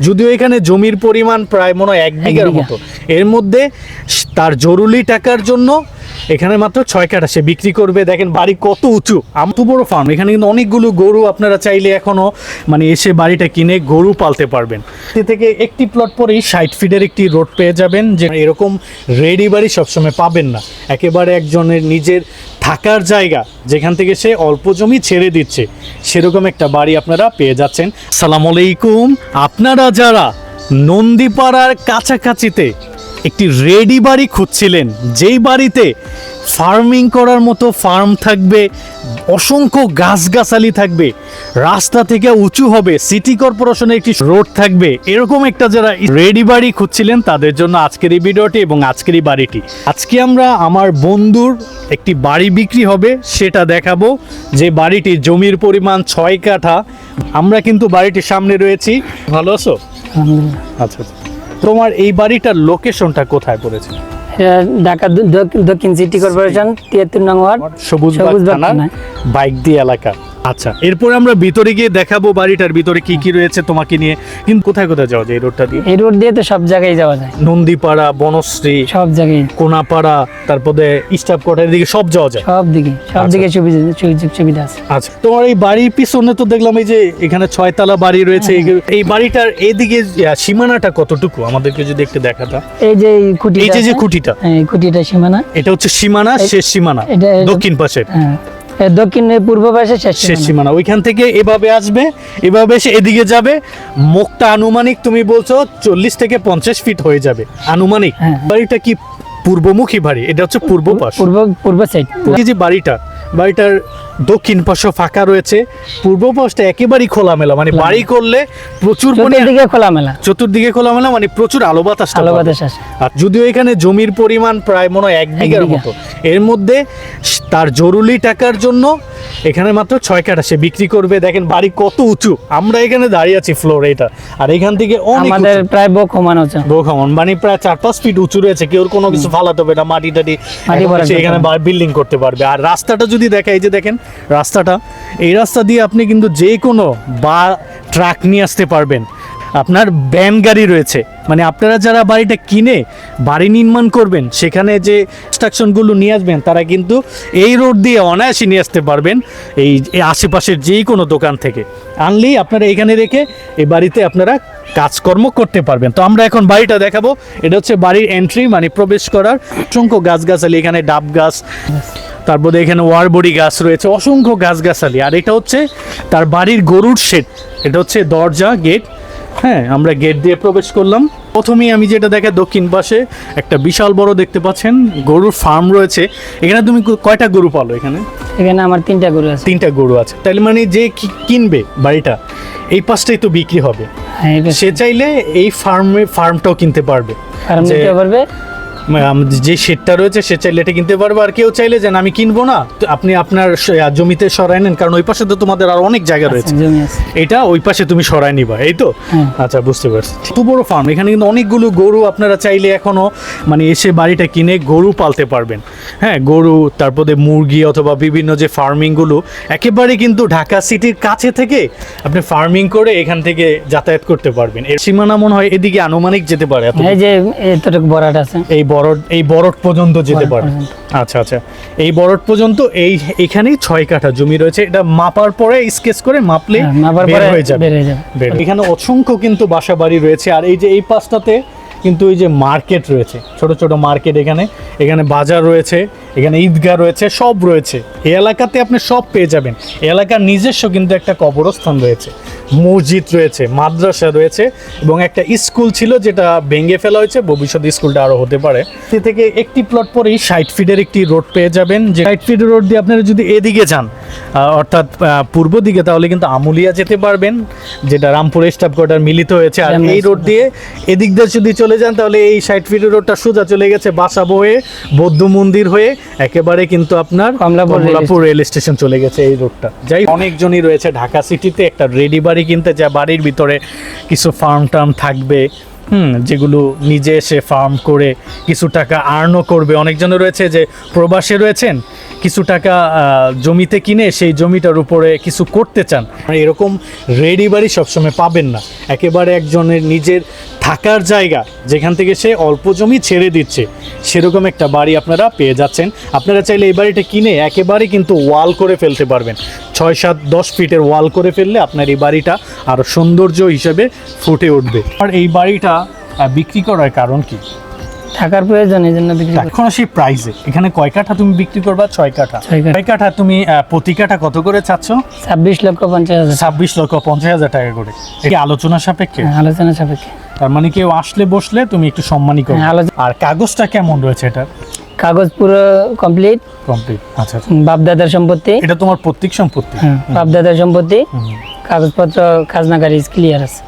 যদিও এখানে জমির পরিমাণ প্রায় মনে হয় এক বিঘার মতো। এর মধ্যে তার জরুরি টাকার জন্য এখানে মাত্র ছয় কাঠা সে বিক্রি করবে। দেখেন বাড়ি কত উঁচু। এত বড় ফার্ম এখানে কিন্তু অনেকগুলো গরু আপনারা চাইলে এখনও মানে এসে বাড়িটা কিনে গরু পালতে পারবেন। এ থেকে একটি প্লট পরেই ষাট ফিটের একটি রোড পেয়ে যাবেন, যে এরকম রেডি বাড়ি সবসময় পাবেন না। একেবারে একজনের নিজের থাকার জায়গা, যেখান থেকে সে অল্প জমি ছেড়ে দিচ্ছে। সেরকম একটা বাড়ি আপনারা পেয়ে যাচ্ছেন। সালাম আলাইকুম। আপনারা যারা নন্দীপাড়ার কাছাকাছিতে একটি রেডি বাড়ি খুঁজছিলেন যেই বাড়িতে ফার্মিং করার মতো ফার্ম থাকবে অসংখ্য গাছগাছালি থাকবে রাস্তা থেকে উঁচু হবে সিটি কর্পোরেশনের একটি রোড থাকবে এরকম একটা যারা রেডি বাড়ি খুঁজছিলেন তাদের জন্য আজকের এই ভিডিওটি এবং আজকের এই বাড়িটি। আজকে আমরা আমার বন্ধুর একটি বাড়ি বিক্রি হবে সেটা দেখাবো যে বাড়িটি জমির পরিমাণ ছয় কাঠা। আমরা কিন্তু বাড়িটির সামনে রয়েছি। ভালো আছো? আচ্ছা আচ্ছা। তোমার এই বাড়িটার লোকেশনটা কোথায় পড়েছে? এটা ঢাকা দক্ষিণ সিটি কর্পোরেশন তিয়াত্তর নং ওয়ার্ড থানার বাইক দিয়ে এলাকা আচ্ছা এরপরে আমরা ভিতরে গিয়ে দেখাবো বাড়িটার ভিতরে কি কি রয়েছে তোমাকে নিয়ে। কিন্তু কোথায় কোথায় যাওয়া যায় এই রোডটা দিয়ে? এই রোড দিয়ে তো সব জায়গায় যাওয়া যায়। নন্দীপাড়া বনশ্রী সব জায়গায়। কোনাপাড়া তারপরে স্টাফ কোয়ার্টার দিকে সব যাওয়া যায়? সব দিকে সব আচ্ছা। দিকে সুবিধা সুযোগ সুবিধা আছে। আচ্ছা তোমার এই বাড়ির পিছনে তো দেখলাম এই যে এখানে ছয়তলা বাড়ি রয়েছে এই- এই বাড়িটার এদিকে সীমানাটা কতটুকু? আমাদেরকে যদি একটু দেখাতা এই যে খুঁটি এই যে যে খুঁটিটা। এই খুঁটিটা সীমানা। এটা হচ্ছে সীমানা শেষ সীমানা দক্ষিণ পাশে হ্যাঁ। দক্ষিণে পূর্ব পাশে শেষ সীমানা। ওইখান থেকে এভাবে আসবে এভাবে এসে এদিকে যাবে। মুখটা আনুমানিক তুমি বলছো চল্লিশ থেকে পঞ্চাশ ফিট হয়ে যাবে। আনুমানিক। হ্যাঁ। বাড়িটা কি পূর্বমুখী বাড়ি? এটা হচ্ছে পূর্ব পাশ। পূর্ব পূর্ব সাইড এই যে বাড়িটা বাড়িটার দক্ষিণ পাশও ফাঁকা রয়েছে। পূর্ব পাশটা একেবারেই খোলামেলা মানে বাড়ি করলে প্রচুর চতুর্দিকে খোলামেলা। চতুর্দিকে খোলামেলা মানে প্রচুর আলো বাতাসটা আলো বাতাস আসে। আর যদিও এখানে জমির পরিমাণ প্রায় মনে হয় এক বিঘার মতো এর মধ্যে তার জরুরি টাকার জন্য এখানে মাত্র ছয় কাঠা সে বিক্রি করবে। দেখেন বাড়ি কত উঁচু। আমরা এখানে দাঁড়িয়ে আছি ফ্লোর এটা। আর এখান থেকে অনেক আমাদের প্রায় বক সমান হচ্ছে বোখামন মানে প্রায় চার পাঁচ ফিট উঁচু রয়েছে। কেউ কোনো কিছু ফালাতে হবে না মাটি টাটি এখন বিল্ডিং করতে পারবে। আর রাস্তাটা যদি দেখা এই যে দেখেন রাস্তাটা। এই রাস্তা দিয়ে আপনি কিন্তু যে কোনো বা ট্রাক নিয়ে আসতে পারবেন। আপনার ভ্যান গাড়ি রয়েছে। মানে আপনারা যারা বাড়িটা কিনে বাড়ি নির্মাণ করবেন, সেখানে যে ইনস্ট্রাকশনগুলো নিয়ে আসবেন, তারা কিন্তু এই রোড দিয়ে অনায়াসে নিয়ে আসতে পারবেন এই আশেপাশের যেই কোনো দোকান থেকে। আনলেই আপনারা এখানে রেখে এই বাড়িতে আপনারা কাজকর্ম করতে পারবেন। তো আমরা এখন বাড়িটা দেখাবো। এটা হচ্ছে বাড়ির এন্ট্রি মানে প্রবেশ করার। অসংখ্য গাছগাছালি, এখানে ডাব গাছ। তারপরে এখানে ওয়ারবড়ি গাছ রয়েছে অসংখ্য গাছগাছালি। আর এটা হচ্ছে তার বাড়ির গরুর শেড এটা হচ্ছে দরজা গেট হ্যাঁ আমরা গেট দিয়ে প্রবেশ করলাম। প্রথমেই আমি যেটা দেখে দক্ষিণ পাশে একটা বিশাল বড় দেখতে পাচ্ছেন গরুর ফার্ম রয়েছে। এখানে তুমি কয়টা গরু পালো এখানে? এখানে আমার তিনটা গরু আছে। তিনটা গরু আছে। তাহলে মানে যে কিনবে বাড়িটা এই পাশটাই তো বিক্রি হবে। হ্যাঁ সে চাইলে এই ফার্মে ফার্মটাও কিনতে পারবে। যে শেডটা রয়েছে সে চাইলে এটা কিনতে পারবে। আর কেউ চাইলে যেন আমি কিনবো না তো আপনি আপনার জমিতে সরাই নেন কারণ ওই পাশে তো তোমাদের আর অনেক জায়গা রয়েছে। এটা ওই পাশে তুমি সরাই নিবা এই তো? হ্যাঁ। আচ্ছা বুঝতে পারছি। তো বড় ফার্ম এখানে কিন্তু অনেকগুলো গরু আপনারা চাইলে এখনও মানে এসে বাড়িটা কিনে গরু পালতে পারবেন। হ্যাঁ গরু তারপরে মুরগি অথবা বিভিন্ন যে ফার্মিংগুলো একেবারে কিন্তু ঢাকা সিটির কাছে থেকে আপনি ফার্মিং করে এখান থেকে যাতায়াত করতে পারবেন। এর সীমানা মনে হয় এদিকে আনুমানিক যেতে পারে এই যে এতটুকু বড়াট আছে। এই বরড এই বরড পর্যন্ত যেতে পারে। আচ্ছা আচ্ছা। এই বরট পর্যন্ত এই এখানেই ছয় কাঠা জমি রয়েছে। এটা মাপার পরে স্কেচ করে মাপলে হ্যাঁ, বের হয়ে যাবে। হয়ে। এখানে অসংখ্য কিন্তু বাসা বাড়ি রয়েছে। আর এই যে এই পাশটাতে কিন্তু এই যে মার্কেট রয়েছে ছোট ছোট মার্কেট এখানে এখানে বাজার রয়েছে। এখানে ঈদগাহ রয়েছে, সব রয়েছে। এই এলাকাতে আপনি সব পেয়ে যাবেন। এলাকার নিজস্ব কিন্তু একটা কবরস্থান রয়েছে। মসজিদ রয়েছে, মাদ্রাসা রয়েছে এবং একটা স্কুল ছিল যেটা ভেঙে ফেলা হয়েছে। ভবিষ্যতে স্কুলটা আরও হতে পারে। সে থেকে একটি প্লট পরেই ষাট ফিটের একটি রোড পেয়ে যাবেন। যে ষাট ফিটের রোড দিয়ে আপনারা যদি এদিকে যান অর্থাৎ পূর্ব দিকে, তাহলে কিন্তু আমুলিয়া যেতে পারবেন, যেটা রামপুর স্টাফ কোয়ার্টার মিলিত হয়েছে। আর এই রোড দিয়ে এদিক দিয়ে যদি চলে যান, তাহলে এই ষাট ফিটের রোডটা সোজা চলে গেছে বাসা বয়ে, বৌদ্ধ মন্দির হয়ে। একেবারে কিন্তু আপনার কমলাপুর রেল স্টেশন। চলে গেছে এই রোডটা যাই অনেকজনই রয়েছে ঢাকা সিটিতে একটা রেডি বাড়ি কিনতে যা বাড়ির ভিতরে কিছু ফার্ম টার্ম থাকবে হুম যেগুলো নিজে এসে ফার্ম করে কিছু টাকা আর্নও করবে। অনেকজনে রয়েছে যে প্রবাসে রয়েছেন কিছু টাকা জমিতে কিনে সেই জমিটার উপরে কিছু করতে চান। এরকম রেডি বাড়ি সবসময় পাবেন না। একেবারে একজনের নিজের থাকার জায়গা, যেখান থেকে সে অল্প জমি ছেড়ে দিচ্ছে, সেরকম একটা বাড়ি আপনারা পেয়ে যাচ্ছেন। আপনারা চাইলে এই বাড়িটা কিনে একেবারে কিন্তু ওয়াল করে ফেলতে পারবেন। ছয় সাত দশ ফিটের ওয়াল করে ফেললে আপনার এই বাড়িটা আরও সৌন্দর্য হিসেবে ফুটে উঠবে। আর এই বাড়িটা বিক্রি করার কারণ কি? থাকার প্রয়োজন এই জন্য বিক্রি। এখন প্রাইসে এখানে কয় কাঠা তুমি বিক্রি করবা? ছয় কাঠা। ছয় কাঠা। তুমি প্রতি কাঠা কত করে চাচ্ছ? ছাব্বিশ লক্ষ পঞ্চাশ হাজার। ছাব্বিশ লক্ষ পঞ্চাশ হাজার টাকা করে। আলোচনা সাপেক্ষে? হ্যাঁ, আলোচনা সাপেক্ষে। তার মানে কেউ আসলে বসলে তুমি একটু সম্মানই করো। হ্যাঁ, আর কাগজটা কেমন রয়েছে এটা কাগজ পুরো কমপ্লিট কমপ্লিট আচ্ছা আচ্ছা। বাপদাদার সম্পত্তি। এটা তোমার প্রত্যেক সম্পত্তি? হ্যাঁ, বাপদাদার সম্পত্তি। কাগজপত্র খাজনা গাড়ি ক্লিয়ার আছে। আচ্ছা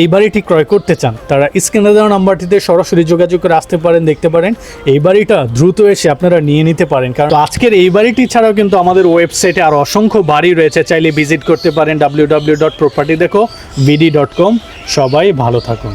এই বাড়িটি ক্রয় করতে চান, তারা স্ক্রিনে দেওয়া নাম্বারটিতে সরাসরি যোগাযোগ করে আসতে পারেন, দেখতে পারেন। এই বাড়িটা দ্রুত এসে আপনারা নিয়ে নিতে পারেন। কারণ আজকের এই বাড়িটি ছাড়াও কিন্তু আমাদের ওয়েবসাইটে আর অসংখ্য বাড়ি রয়েছে। চাইলে ভিজিট করতে পারেন ডাব্লিউ ডাব্লিউ ডট প্রপার্টি দেখো বিডি ডট কম সবাই ভালো থাকুন।